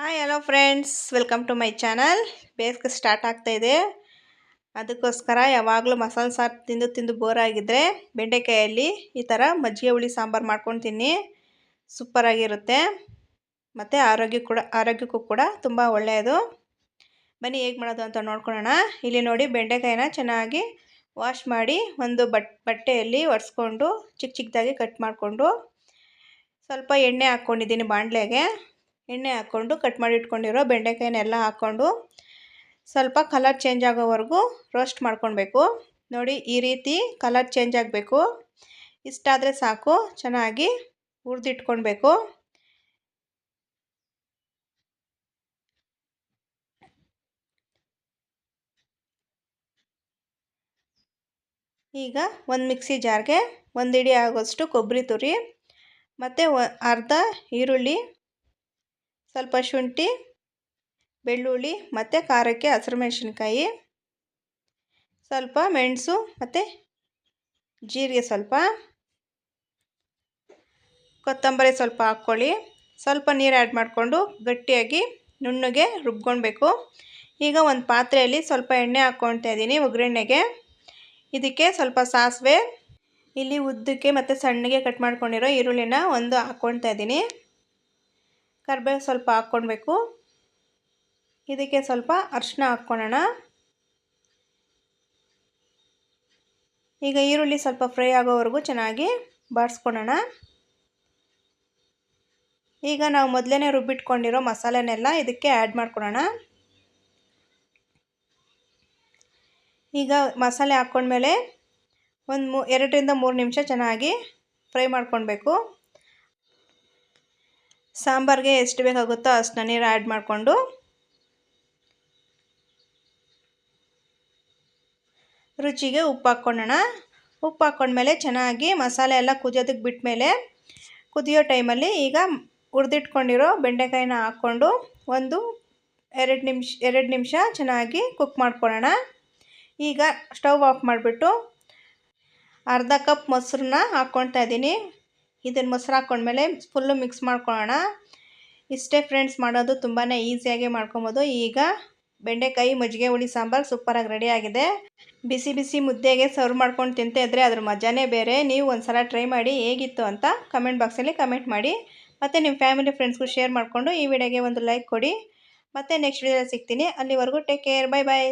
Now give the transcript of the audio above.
Hi hello friends welcome to my channel ಬೇಸಿಗೆ start ಆಗ್ತಾ ಇದೆ. ಅದಕ್ಕೋಸ್ಕರ ಯಾವಾಗಲೂ ಮಸಾಲೆ ಸಾರು ತಿಂದು ತಿಂದು ಬೋರ್ ಆಗಿದ್ದರೆ ಬೆಂಡೆಕಾಯಲ್ಲಿ ಈ ಥರ ಮಜ್ಜಿಗೆ ಹುಳಿ ಸಾಂಬಾರು ಮಾಡ್ಕೊಂಡು ತಿನ್ನಿ ಸೂಪರಾಗಿರುತ್ತೆ ಮತ್ತು ಆರೋಗ್ಯ ಕೂಡ, ಆರೋಗ್ಯಕ್ಕೂ ಕೂಡ ತುಂಬ ಒಳ್ಳೆಯದು. ಬನ್ನಿ ಹೇಗೆ ಮಾಡೋದು ಅಂತ ನೋಡ್ಕೊಳ್ಳೋಣ. ಇಲ್ಲಿ ನೋಡಿ ಬೆಂಡೆಕಾಯಿನ ಚೆನ್ನಾಗಿ ವಾಶ್ ಮಾಡಿ ಒಂದು ಬಟ್, ಬಟ್ಟೆಯಲ್ಲಿ ಒರೆಸ್ಕೊಂಡು ಚಿಕ್ಕ ಚಿಕ್ಕದಾಗಿ ಕಟ್ ಮಾಡಿಕೊಂಡು ಸ್ವಲ್ಪ ಎಣ್ಣೆ ಹಾಕ್ಕೊಂಡಿದ್ದೀನಿ ಬಾಣಲೆಗೆ. ಎಣ್ಣೆ ಹಾಕ್ಕೊಂಡು ಕಟ್ ಮಾಡಿ ಇಟ್ಕೊಂಡಿರೋ ಬೆಂಡೆಕಾಯಿನೆಲ್ಲ ಹಾಕ್ಕೊಂಡು ಸ್ವಲ್ಪ ಕಲರ್ ಚೇಂಜ್ ಆಗೋವರೆಗೂ ರೋಸ್ಟ್ ಮಾಡ್ಕೊಳ್ಬೇಕು. ನೋಡಿ ಈ ರೀತಿ ಕಲರ್ ಚೇಂಜ್ ಆಗಬೇಕು. ಇಷ್ಟಾದರೆ ಸಾಕು, ಚೆನ್ನಾಗಿ ಹುರಿದಿಟ್ಕೊಳ್ಬೇಕು. ಈಗ ಒಂದು ಮಿಕ್ಸಿ ಜಾರ್ಗೆ ಒಂದು ಇಡಿ ಆಗೋಷ್ಟು ಕೊಬ್ಬರಿ ತುರಿ, ಮತ್ತು ಅರ್ಧ ಈರುಳ್ಳಿ ಸ್ವಲ್ಪ ಶುಂಠಿ, ಬೆಳ್ಳುಳ್ಳಿ ಮತ್ತು ಖಾರಕ್ಕೆ ಹಸಿರು ಮೆಣಸಿನ್ಕಾಯಿ, ಸ್ವಲ್ಪ ಮೆಣಸು ಮತ್ತು ಜೀರಿಗೆ ಸ್ವಲ್ಪ, ಕೊತ್ತಂಬರಿ ಸ್ವಲ್ಪ ಹಾಕ್ಕೊಳ್ಳಿ. ಸ್ವಲ್ಪ ನೀರು ಆ್ಯಡ್ ಮಾಡಿಕೊಂಡು ಗಟ್ಟಿಯಾಗಿ ನುಣ್ಣಗೆ ರುಬ್ಕೊಳ್ಬೇಕು. ಈಗ ಒಂದು ಪಾತ್ರೆಯಲ್ಲಿ ಸ್ವಲ್ಪ ಎಣ್ಣೆ ಹಾಕ್ಕೊಳ್ತಾ ಇದ್ದೀನಿ ಒಗ್ಗರಣೆಗೆ. ಇದಕ್ಕೆ ಸ್ವಲ್ಪ ಸಾಸಿವೆ, ಇಲ್ಲಿ ಉದ್ದಕ್ಕೆ ಮತ್ತು ಸಣ್ಣಗೆ ಕಟ್ ಮಾಡ್ಕೊಂಡಿರೋ ಈರುಳ್ಳಿನ ಒಂದು ಹಾಕ್ಕೊಳ್ತಾ ಇದ್ದೀನಿ ಕರಿಬೇವು ಸ್ವಲ್ಪ ಹಾಕ್ಕೊಳ್ಬೇಕು ಇದಕ್ಕೆ ಸ್ವಲ್ಪ ಅರಿಶಿನ ಹಾಕ್ಕೊಳ್ಳೋಣ ಈಗ ಈರುಳ್ಳಿ ಸ್ವಲ್ಪ ಫ್ರೈ ಆಗೋವರೆಗೂ ಚೆನ್ನಾಗಿ ಬಾಡಿಸ್ಕೊಳ್ಳೋಣ ಈಗ ನಾವು ಮೊದಲೇ ರುಬ್ಬಿಟ್ಕೊಂಡಿರೋ ಮಸಾಲೆನೆಲ್ಲ ಇದಕ್ಕೆ ಆ್ಯಡ್ ಮಾಡ್ಕೊಳ್ಳೋಣ ಈಗ ಮಸಾಲೆ ಹಾಕ್ಕೊಂಡ್ಮೇಲೆ ಒಂದು ಮೂ, ಎರಡರಿಂದ ಮೂರು ನಿಮಿಷ ಚೆನ್ನಾಗಿ ಫ್ರೈ ಮಾಡ್ಕೊಳ್ಬೇಕು ಸಾಂಬಾರಿಗೆ ಎಷ್ಟು ಬೇಕಾಗುತ್ತೋ ಅಷ್ಟು ನೀರು ಆ್ಯಡ್ ಮಾಡಿಕೊಂಡು ರುಚಿಗೆ ಉಪ್ಪು ಹಾಕ್ಕೊಳ್ಳೋಣ ಉಪ್ಪು ಹಾಕ್ಕೊಂಡ್ಮೇಲೆ ಚೆನ್ನಾಗಿ ಮಸಾಲೆ ಎಲ್ಲ ಕುದಿಯೋದಕ್ಕೆ ಬಿಟ್ಮೇಲೆ ಕುದಿಯೋ ಟೈಮಲ್ಲಿ ಈಗ ಹುರಿದಿಟ್ಕೊಂಡಿರೋ ಬೆಂಡೆಕಾಯಿನ ಹಾಕ್ಕೊಂಡು ಒಂದು ಎರಡು ನಿಮಿಷ ಎರಡು ನಿಮಿಷ ಚೆನ್ನಾಗಿ ಕುಕ್ ಮಾಡ್ಕೊಳ್ಳೋಣ. ಈಗ ಸ್ಟವ್ ಆಫ್ ಮಾಡಿಬಿಟ್ಟು ಅರ್ಧ ಕಪ್ ಮೊಸರನ್ನ ಹಾಕ್ಕೊಳ್ತಾ ಇದ್ದೀನಿ. ಇದನ್ನು ಮೊಸರು ಹಾಕ್ಕೊಂಡ್ಮೇಲೆ ಫುಲ್ಲು ಮಿಕ್ಸ್ ಮಾಡ್ಕೊಳ್ಳೋಣ ಇಷ್ಟೇ ಫ್ರೆಂಡ್ಸ್ ಮಾಡೋದು ತುಂಬಾ ಈಸಿಯಾಗಿ ಮಾಡ್ಕೊಬೋದು. ಈಗ ಬೆಂಡೆಕಾಯಿ, ಮಜ್ಜಿಗೆ, ಹುಳಿ, ಸಾಂಬಾರು ಸೂಪರಾಗಿ ರೆಡಿಯಾಗಿದೆ ಬಿಸಿ ಬಿಸಿ ಮುದ್ದೆಗೆ ಸರ್ವ್ ಮಾಡ್ಕೊಂಡು ತಿಂತಾ ಇದ್ದರೆ ಅದ್ರ ಮಜಾನೇ ಬೇರೆ. ನೀವು ಒಂದು ಸಲ ಟ್ರೈ ಮಾಡಿ ಹೇಗಿತ್ತು ಅಂತ ಕಮೆಂಟ್ ಬಾಕ್ಸಲ್ಲಿ ಕಮೆಂಟ್ ಮಾಡಿ. ಮತ್ತು ನಿಮ್ಮ ಫ್ಯಾಮಿಲಿ ಫ್ರೆಂಡ್ಸ್ಗೂ ಶೇರ್ ಮಾಡಿಕೊಂಡು ಈ ವಿಡಿಯೋಗೆ ಒಂದು ಲೈಕ್ ಕೊಡಿ. ಮತ್ತು ನೆಕ್ಸ್ಟ್ ವಿಡಿಯೋದಲ್ಲಿ ಸಿಗ್ತೀನಿ. ಅಲ್ಲಿವರೆಗೂ ಟೇಕ್ ಕೇರ್ ಬೈ ಬಾಯ್